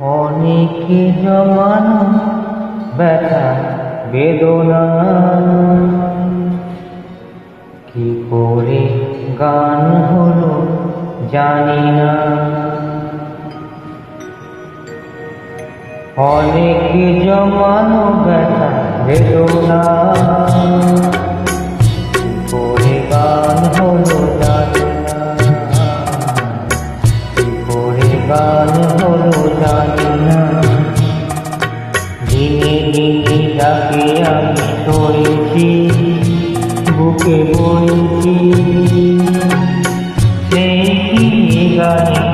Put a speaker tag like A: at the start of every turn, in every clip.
A: অনেক জমানো ব্যথা, বেদনা। কি করে গান হলো জানি না। অনেক জমানো ব্যথা, বেদনা। কি করে গান সরেছি বুকে বইছি সেই গানে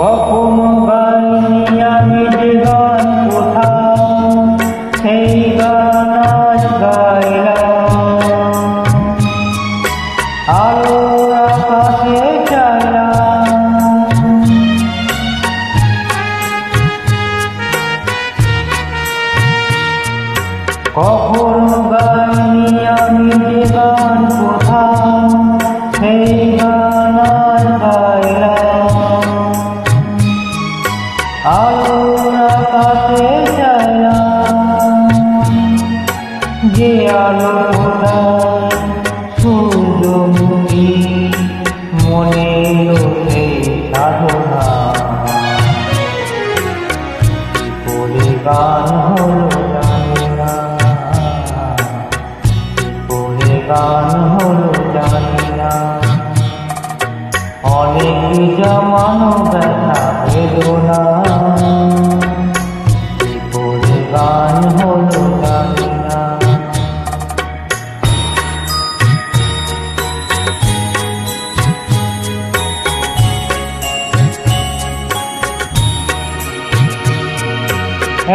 A: কখনো গাইনি আমি যে গান কোথাও সেই গান আজ গাইলাম। আলো আকাশে আকাশে যে আলো সূর্যমুখী মনে লোকে সাধনা করে গান হলো জানি হলো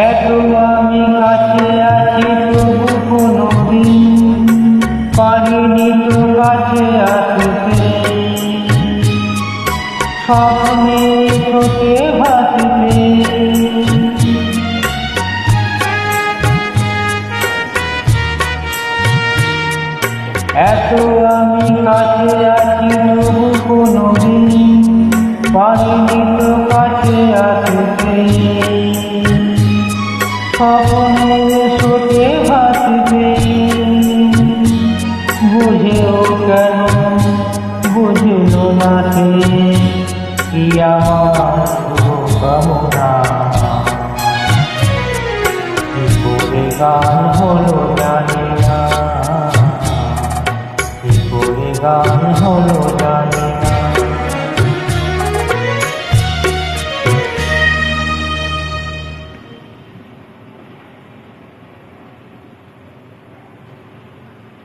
A: এত আমি কাছে আছি তবু কোনো দিন পারিনি তো কাছে আসতে। স্বপ্নে চোখে ভাসবে এত আমি কাছে আছি তবু কোনো কাছে আসতে। স্বপ্নে চোখে ভাসবে বুঝেও কেন বুঝলো না সে? কি আমার কামনা করে গান হলো জানি না। কি করে গান